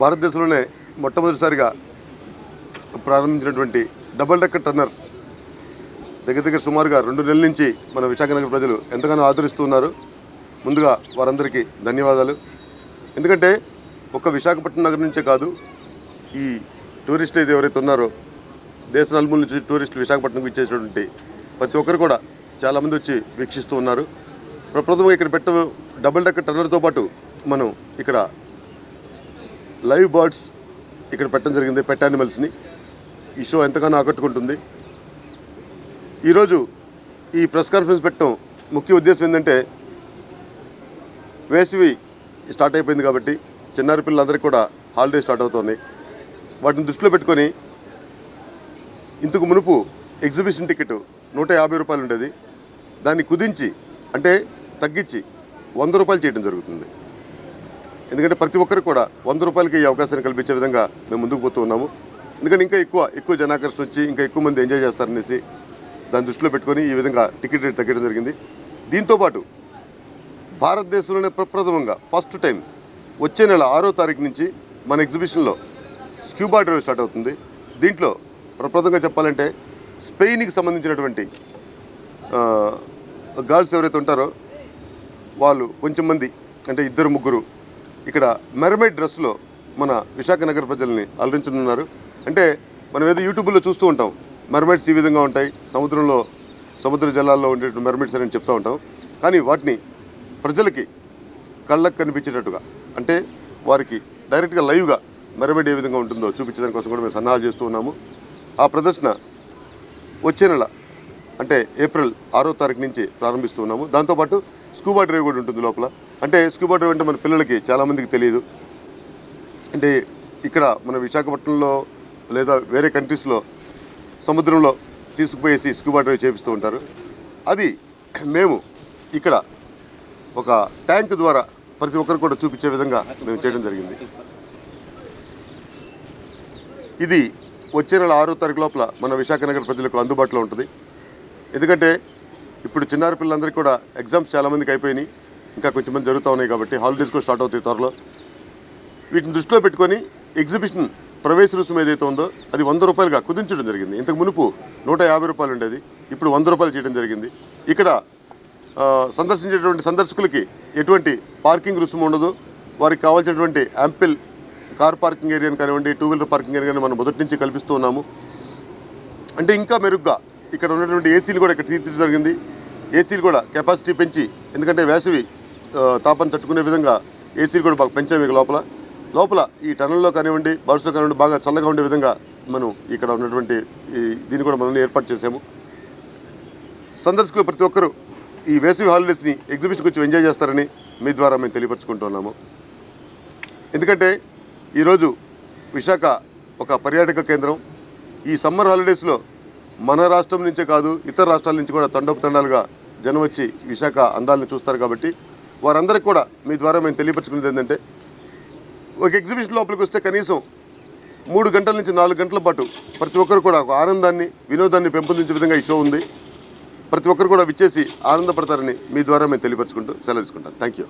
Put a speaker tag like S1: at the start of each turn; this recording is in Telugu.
S1: భారతదేశంలోనే మొట్టమొదటిసారిగా ప్రారంభించినటువంటి డబుల్ డెక్కర్ టన్నర్ దగ్గర దగ్గర సుమారుగా రెండు నెలల నుంచి మన విశాఖనగర్ ప్రజలు ఎంతగానో ఆదరిస్తున్నారు. ముందుగా వారందరికీ ధన్యవాదాలు. ఎందుకంటే ఒక్క విశాఖపట్నం నగరం నుంచే కాదు ఈ టూరిస్టులు అయితే ఎవరైతే ఉన్నారో దేశ నలుమూల నుంచి టూరిస్టులు విశాఖపట్నంకి ఇచ్చేటువంటి ప్రతి ఒక్కరు కూడా చాలామంది వచ్చి వీక్షిస్తూ ఉన్నారు. ప్రప్రథమంగా ఇక్కడ పెట్ట డబుల్ డెక్కర్ టన్నర్తో పాటు మనం ఇక్కడ లైవ్ బర్డ్స్ ఇక్కడ పెట్టడం జరిగింది పెట్ యానిమల్స్ని ఈ షో ఎంతగానో ఆకట్టుకుంటుంది. ఈరోజు ఈ ప్రెస్ కాన్ఫరెన్స్ పెట్టడం ముఖ్య ఉద్దేశం ఏంటంటే వేసవి స్టార్ట్ అయిపోయింది కాబట్టి చిన్నారి పిల్లలందరికీ కూడా హాలిడే స్టార్ట్ అవుతున్నాయి వాటిని దృష్టిలో పెట్టుకొని ఇంతకు మునుపు ఎగ్జిబిషన్ టికెట్ నూట యాభై రూపాయలు ఉండేది. దాన్ని కుదించి అంటే తగ్గించి వంద రూపాయలు చేయడం జరుగుతుంది. ఎందుకంటే ప్రతి ఒక్కరికి కూడా వంద రూపాయలకి ఈ అవకాశాన్ని కల్పించే విధంగా మేము ముందుకు పోతూ ఉన్నాము. ఎందుకంటే ఇంకా ఎక్కువ ఎక్కువ జనాకర్షణ వచ్చి ఇంకా ఎక్కువ మంది ఎంజాయ్ చేస్తారనేసి దాన్ని దృష్టిలో పెట్టుకొని ఈ విధంగా టికెట్ రేట్ తగ్గడం జరిగింది. దీంతోపాటు భారతదేశంలోనే ప్రప్రథమంగా ఫస్ట్ టైం వచ్చే నెల ఆరో తారీఖు నుంచి మన ఎగ్జిబిషన్లో స్క్యూబా డ్రైవ్ స్టార్ట్ అవుతుంది. దీంట్లో ప్రప్రథమంగా చెప్పాలంటే స్పెయిన్కి సంబంధించినటువంటి గర్ల్స్ ఎవరైతే ఉంటారో వాళ్ళు కొంచెం మంది అంటే ఇద్దరు ముగ్గురు ఇక్కడ మెరమైడ్ డ్రెస్లో మన విశాఖ నగర ప్రజల్ని అలరించనున్నారు. అంటే మనం ఏదో యూట్యూబ్లో చూస్తూ ఉంటాం. మెరమైడ్స్ ఈ విధంగా ఉంటాయి. సముద్రంలో సముద్ర జలాల్లో ఉండే మెరమైడ్స్ అని చెప్తూ ఉంటాం. కానీ వాటిని ప్రజలకి కళ్ళకు కనిపించేటట్టుగా అంటే వారికి డైరెక్ట్గా లైవ్గా మెరమైడ్ ఏ విధంగా ఉంటుందో చూపించడానికి కోసం కూడా మేము సన్నాహాలు చేస్తూ ఉన్నాము. ఆ ప్రదర్శన వచ్చే నెల అంటే ఏప్రిల్ ఆరో తారీఖు నుంచి ప్రారంభిస్తూ ఉన్నాము. దాంతోపాటు స్కూబా డ్రైవ్ కూడా ఉంటుంది లోపల. అంటే స్కూబా డ్రైవ్ అంటే మన పిల్లలకి చాలామందికి తెలియదు. అంటే ఇక్కడ మన విశాఖపట్నంలో లేదా వేరే కంట్రీస్లో సముద్రంలో తీసుకుపోయేసి స్కూబా డ్రైవ్ చేపిస్తూ ఉంటారు. అది మేము ఇక్కడ ఒక ట్యాంక్ ద్వారా ప్రతి ఒక్కరు కూడా చూపించే విధంగా మేము చేయడం జరిగింది. ఇది వచ్చే నెల ఆరో తారీఖు లోపల మన విశాఖ నగర ప్రజలకు అందుబాటులో ఉంటుంది. ఎందుకంటే ఇప్పుడు చిన్నారి పిల్లలందరికీ కూడా ఎగ్జామ్స్ చాలామందికి అయిపోయినాయి. ఇంకా కొంచెం మంది జరుగుతూ ఉన్నాయి కాబట్టి హాలిడేస్ కూడా స్టార్ట్ అవుతాయి త్వరలో. వీటిని దృష్టిలో పెట్టుకొని ఎగ్జిబిషన్ ప్రవేశ రుసుం ఏదైతే ఉందో అది వంద రూపాయలుగా కుదించడం జరిగింది. ఇంతకు మునుపు నూట యాభై రూపాయలు ఉండేది. ఇప్పుడు వంద రూపాయలు చేయడం జరిగింది. ఇక్కడ సందర్శించేటువంటి సందర్శకులకి ఎటువంటి పార్కింగ్ రుసుము ఉండదు. వారికి కావాల్సినటువంటి యాంపిల్ కార్ పార్కింగ్ ఏరియాని కానివ్వండి టూ వీలర్ పార్కింగ్ ఏరియాని మనం మొదటి నుంచి కల్పిస్తూ ఉన్నాము. అంటే ఇంకా మెరుగ్గా ఇక్కడ ఉన్నటువంటి ఏసీలు కూడా ఇక్కడ తీర్చడం జరిగింది. ఏసీలు కూడా కెపాసిటీ పెంచి ఎందుకంటే వేసవి ఆ, తాపాన్ని తట్టుకునే విధంగా ఏసీలు కూడా బాగా పెంచాము ఇక లోపల. లోపల ఈ టనల్లో కానివ్వండి బస్సులో కానివ్వండి బాగా చల్లగా ఉండే విధంగా మనం ఇక్కడ ఉన్నటువంటి ఈ దీన్ని కూడా మనం ఏర్పాటు చేసాము సందర్శకులు ప్రతి ఒక్కరూ ఈ వేసవి హాలిడేస్ని ఎగ్జిబిషన్కి వచ్చి ఎంజాయ్ చేస్తారని మీ ద్వారా మేము తెలియపరుచుకుంటున్నాము ఎందుకంటే ఈరోజు విశాఖ ఒక పర్యాటక కేంద్రం. ఈ సమ్మర్ హాలిడేస్లో మన రాష్ట్రం నుంచే కాదు ఇతర రాష్ట్రాల నుంచి కూడా తండోపు తండాలుగా జనం వచ్చి విశాఖ అందాలను చూస్తారు కాబట్టి వారందరికీ కూడా మీ ద్వారా మేము తెలియపరచుకునేది ఏంటంటే ఒక ఎగ్జిబిషన్ లోపలికి వస్తే కనీసం మూడు గంటల నుంచి నాలుగు గంటల పాటు ప్రతి ఒక్కరు కూడా ఒక ఆనందాన్ని వినోదాన్ని పెంపొందించే విధంగా ఈ షో ఉంది. ప్రతి ఒక్కరు కూడా విచ్చేసి ఆనందపడతారని మీ ద్వారా మేము తెలియపరచుకుంటూ సెలవు తీసుకుంటాను థ్యాంక్ యూ